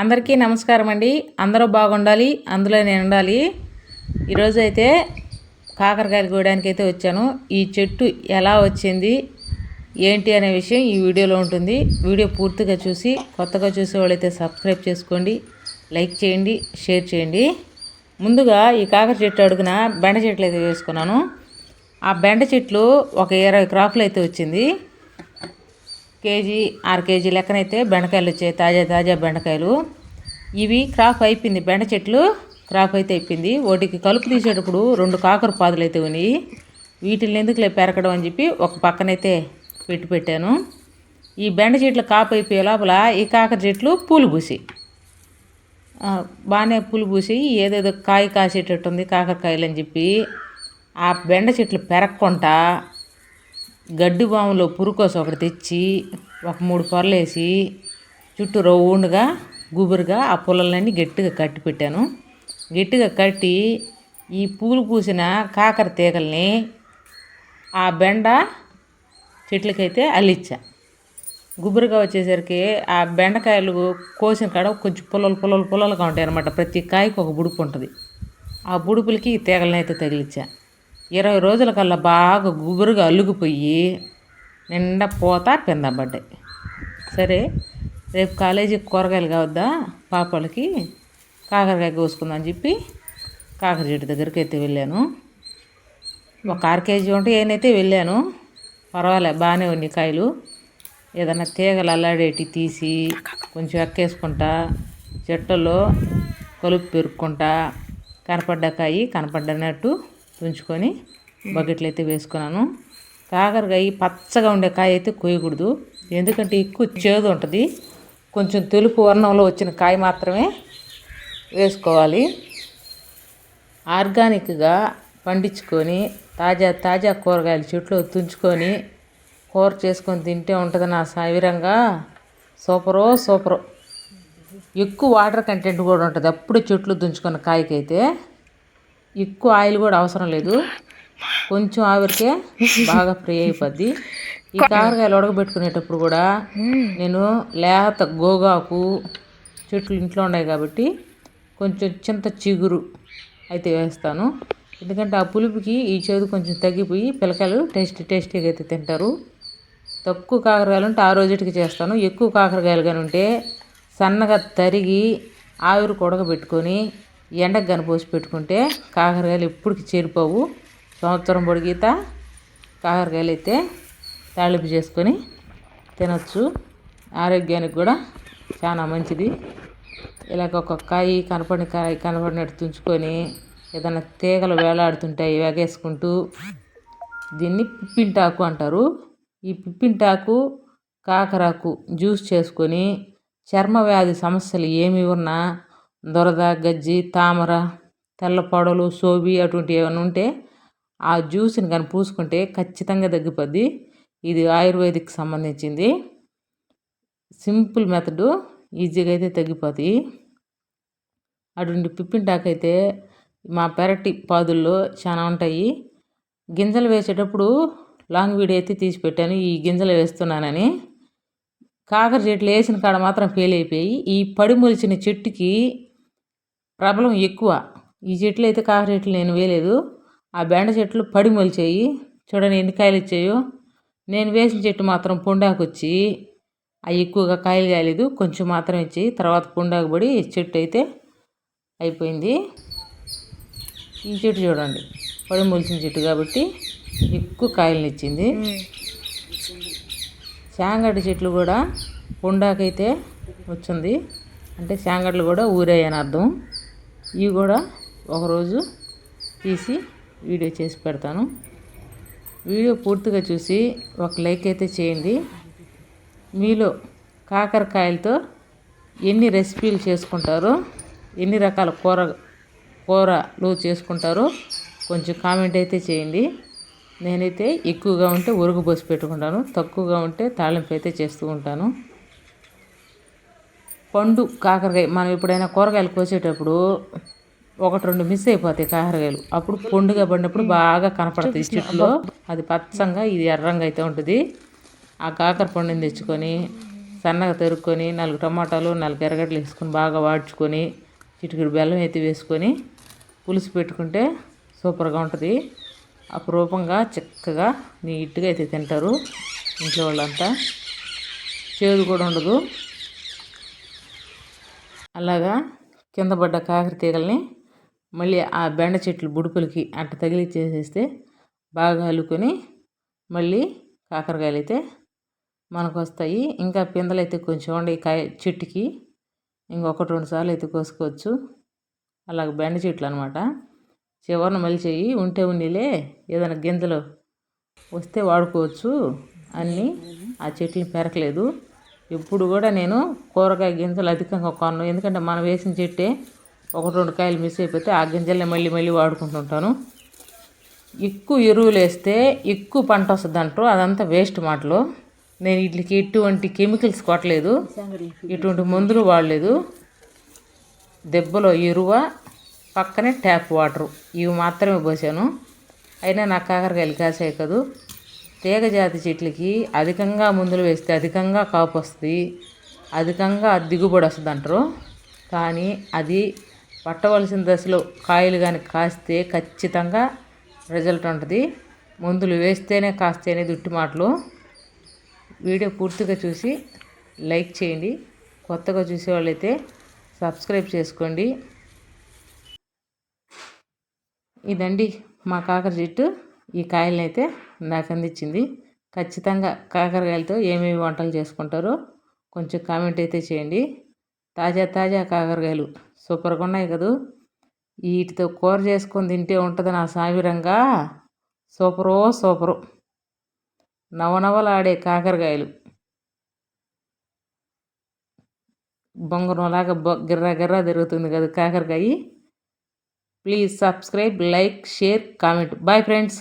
అందరికీ నమస్కారం అండి. అందరూ బాగుండాలి అందులో నేను ఉండాలి. ఈరోజు అయితే కాకరకాయలు కోయడానికి అయితే వచ్చాను. ఈ చెట్టు ఎలా వచ్చింది ఏంటి అనే విషయం ఈ వీడియోలో ఉంటుంది. వీడియో పూర్తిగా చూసి కొత్తగా చూసే వాళ్ళైతే సబ్స్క్రైబ్ చేసుకోండి లైక్ చేయండి షేర్ చేయండి. ముందుగా ఈ కాకర చెట్టు అడుగున బెండ చెట్లు అయితే వేసుకున్నాను. ఆ బెండ చెట్లు ఒక ఇరవై క్రాఫ్లు అయితే వచ్చింది. కేజీ ఆరు కేజీ లెక్కనైతే బెండకాయలు వచ్చాయి తాజా తాజా బెండకాయలు. ఇవి క్రాప్ అయిపోయింది బెండ చెట్లు క్రాప్ అయితే అయిపోయింది. వాటికి కలుపు తీసేటప్పుడు రెండు కాకర పాదులు అయితే ఉన్నాయి. వీటిని ఎందుకులే పెరగడం అని చెప్పి ఒక పక్కనైతే పెట్టి పెట్టాను. ఈ బెండ చెట్లు కాపు అయిపోయే లోపల ఈ కాకర చెట్లు పూలు పూసి. బాగానే పూలు పూసి ఏదేదో కాయ కాసేటట్టు ఉంది కాకరకాయలు అని చెప్పి ఆ బెండ చెట్లు పెరగకుండా గడ్డి బాములో పురుకోస ఒకటి తెచ్చి ఒక మూడు పొరలేసి చుట్టూ రౌండ్గా గుబురుగా ఆ పుల్లలన్నీ గట్టిగా కట్టి పెట్టాను. గట్టిగా కట్టి ఈ పూలు పూసిన కాకర తీగల్ని ఆ బెండ చెట్లకైతే అల్లిచ్చా. గుబురుగా వచ్చేసరికి ఆ బెండకాయలు కోసిన కాడ కొంచెం పుల్లలు పుల్లలు పుల్లలుగా ఉంటాయి అనమాట ప్రతి కాయకు ఒక బుడుపు ఉంటుంది. ఆ బుడుపులకి ఈ తీగలని అయితే తగిలిచ్చా. ఇరవై రోజుల కల్లా బాగా గుబురుగా అల్లుకుపోయి నిండా పోత పిందబడ్డాయి సరే రేపు కాలేజీకి కూరగాయలు కావద్దా? పాపలకి కాకరకాయ కోసుకుందాం అని చెప్పి కాకర చెట్టు దగ్గరికి అయితే వెళ్ళాను. ఒక అర కేజీ ఉంటే ఏనైతే వెళ్ళాను. పర్వాలే బాగానే ఉన్నాయి కాయలు. ఏదైనా తీగలు అల్లాడేటి తీసి కొంచెం ఎక్కేసుకుంటా చెట్టులో కలుపు పెరుక్కుంటా కనపడ్డ కాయి కనపడ్డనట్టు తుంచుకొని బకెట్లు అయితే వేసుకున్నాను కాకరకాయ పచ్చగా ఉండే కాయ అయితే కొయ్యకూడదు. ఎందుకంటే ఎక్కువ చేదు ఉంటుంది. కొంచెం తెలుపు వర్ణంలో వచ్చిన కాయ మాత్రమే వేసుకోవాలి. ఆర్గానిక్గా పండించుకొని తాజా తాజా కూరగాయల చెట్లు తుంచుకొని కూర చేసుకొని తింటే ఉంటుంది నా సావిరంగా సూపరో సూపరో. ఎక్కువ వాటర్ కంటెంట్ కూడా ఉంటుంది. అప్పుడు చెట్లు దుంచుకున్న కాయకైతే ఎక్కువ ఆయిల్ కూడా అవసరం లేదు. కొంచెం ఆవిరికే బాగా ఫ్రై అయిపోద్ది. ఈ కాకరకాయలు ఉడకబెట్టుకునేటప్పుడు కూడా నేను లేత గోగాకు చెట్లు ఇంట్లో ఉన్నాయి కాబట్టి కొంచెం చింత చిగురు అయితే వేస్తాను. ఎందుకంటే ఆ పులుపుకి ఈ చేదు కొంచెం తగ్గిపోయి పిల్లకాయలు టేస్టీ టేస్టీగా అయితే తింటారు. తక్కువ కాకరకాయలు ఉంటే ఆ రోజుటికి చేస్తాను. ఎక్కువ కాకరకాయలు కానీ ఉంటే సన్నగా తరిగి ఆవిరి ఉడకబెట్టుకొని ఎండకు కనిపోసి పెట్టుకుంటే కాకరకాయలు ఎప్పటికి చేరిపోవు. సంవత్సరం పొడిగీత కాకరకాయలు అయితే తాళింపు చేసుకొని తినచ్చు. ఆరోగ్యానికి కూడా చాలా మంచిది. ఇలాగ ఒక కాయి కనపడిన కాయ కనపడినట్టు తుంచుకొని ఏదైనా తీగలు వేలాడుతుంటాయి వేగేసుకుంటూ దీన్ని పిప్పింటాకు అంటారు. ఈ పిప్పింటాకు కాకరాకు జ్యూస్ చేసుకొని చర్మ వ్యాధి సమస్యలు ఏమి ఉన్నా దురద గజ్జి తామర తెల్ల పొడలు సోబి అటువంటివి ఏమైనా ఉంటే ఆ జ్యూస్ని కానీ పూసుకుంటే ఖచ్చితంగా తగ్గిపోద్ది. ఇది ఆయుర్వేదిక్ సంబంధించింది. సింపుల్ మెథడు ఈజీగా అయితే తగ్గిపోతాయి అటువంటి పిప్పింటాకైతే మా పెరటి పాదుల్లో చాలా ఉంటాయి. గింజలు వేసేటప్పుడు లాంగ్ వీడియో అయితే తీసి పెట్టాను. ఈ గింజలు వేస్తున్నానని. కాకర చెట్లు వేసిన కాడ మాత్రం ఫెయిల్ అయిపోయి ఈ పడి మొలిచిన చెట్టుకి ప్రబలం ఎక్కువ. ఈ చెట్లు అయితే కాకర చెట్లు నేను వేయలేదు. ఆ బెండ చెట్లు పడి మొలిచాయి. చూడండి ఎన్ని కాయలు ఇచ్చాయో. నేను వేసిన చెట్టు మాత్రం పొండాకు వచ్చి అవి ఎక్కువగా కాయలు కాయలేదు. కొంచెం మాత్రం ఇచ్చి తర్వాత పొండాకు పడి చెట్టు అయితే అయిపోయింది. ఈ చెట్టు చూడండి. పడి మొలిచిన చెట్టు కాబట్టి ఎక్కువ కాయలను ఇచ్చింది. శాంగడ్డ చెట్లు కూడా పొండాకైతే వచ్చింది. అంటే శాంగడ్లు కూడా ఊరాయని అర్థం. ఇవి కూడా ఒకరోజు తీసి వీడియో చేసి పెడతాను. వీడియో పూర్తిగా చూసి ఒక లైక్ అయితే చేయండి. మీలో కాకరకాయలతో ఎన్ని రెసిపీలు చేసుకుంటారో ఎన్ని రకాల కూర కూరలు చేసుకుంటారో కొంచెం కామెంట్ అయితే చేయండి. నేనైతే ఎక్కువగా ఉంటే ఉరుగు పోసి పెట్టుకుంటాను తక్కువగా ఉంటే తాళింపు అయితే చేస్తూ ఉంటాను. పండు కాకరకాయ మనం ఎప్పుడైనా కూరగాయలు కోసేటప్పుడు ఒకటి రెండు మిస్ అయిపోతాయి కాకరకాయలు. అప్పుడు పండుగ పడినప్పుడు బాగా కనపడుతుంది చెట్టులో అది పచ్చంగా ఇది ఎర్రంగా అయితే ఉంటుంది. ఆ కాకర పండుని తెచ్చుకొని సన్నగా తరుక్కొని నాలుగు టమాటాలు నాలుగు ఎర్రగడ్డలు వేసుకొని బాగా వాడ్చుకొని చిటికిడి బెల్లం అయితే వేసుకొని పులుసు పెట్టుకుంటే సూపర్గా ఉంటుంది. అపురూపంగా చక్కగా నీట్గా అయితే తింటారు ఇంట్లో వాళ్ళంతా. చేదు కూడా ఉండదు. అలాగా కింద పడ్డ కాకర తీగల్ని మళ్ళీ ఆ బెండ చెట్లు బుడుపులకి అట్ట తగిలిచ్చేసేస్తే బాగా అల్లుకొని మళ్ళీ కాకరకాయలు అయితే మనకు వస్తాయి ఇంకా పిందలు అయితే కొంచెం ఉండే కాయ చెట్టుకి ఇంకొకటి రెండు సార్లు అయితే కోసుకోవచ్చు. అలాగ బెండ చెట్లు అనమాట చివరిన మలిచేయి ఉంటే ఉన్నిలే ఏదైనా గింజలు వస్తే వాడుకోవచ్చు. అన్నీ ఆ చెట్లు పెరకలేదు. ఎప్పుడు కూడా నేను కూరగాయ గింజలు అధికంగా కొను ఎందుకంటే మనం వేసిన చెట్టే ఒకటి రెండు కాయలు మిస్ అయిపోతే ఆ గింజల్ని మళ్ళీ మళ్ళీ వాడుకుంటుంటాను. ఎక్కువ ఎరువులు వేస్తే ఎక్కువ పంట వస్తుంది అంటారు. అదంతా వేస్ట్ మాటలు. నేను వీటికి ఎటువంటి కెమికల్స్ కొట్టలేదు. ఎటువంటి మందులు వాడలేదు. దెబ్బలో ఎరువ పక్కనే ట్యాప్ వాటరు. ఇవి మాత్రమే పోసాను. అయినా నా కాకరకాయలు కాసాయి కదూ. తీగ జాతి చెట్లకి అధికంగా మందులు వేస్తే అధికంగా కాపు వస్తుంది అధికంగా దిగుబడి వస్తుంది అంటారు. కానీ అది పట్టవలసిన దశలో కాయలు కానీ కాస్తే ఖచ్చితంగా రిజల్ట్ ఉంటుంది. మందులు వేస్తేనే కాస్తే అనేది ఉట్టి మాటలు. వీడియో పూర్తిగా చూసి లైక్ చేయండి. కొత్తగా చూసేవాళ్ళైతే సబ్స్క్రైబ్ చేసుకోండి. ఇదండి మా కాకర చెట్టు. ఈ కాయలనైతే నాకు అందించింది ఖచ్చితంగా కాకరకాయలతో ఏమేమి వంటలు చేసుకుంటారో కొంచెం కామెంట్ అయితే చేయండి. తాజా తాజా కాకరకాయలు సూపర్గా ఉన్నాయి కదూ. వీటితో కూర చేసుకొని తింటే ఉంటుంది నా సావిరంగా సూపరో సూపరు. నవనవలాడే కాకరకాయలు. బొంగరంలాగా బొ గిర్రా గిర్రా తిరుగుతుంది కదా కాకరకాయ. Please subscribe like share comment. Bye friends.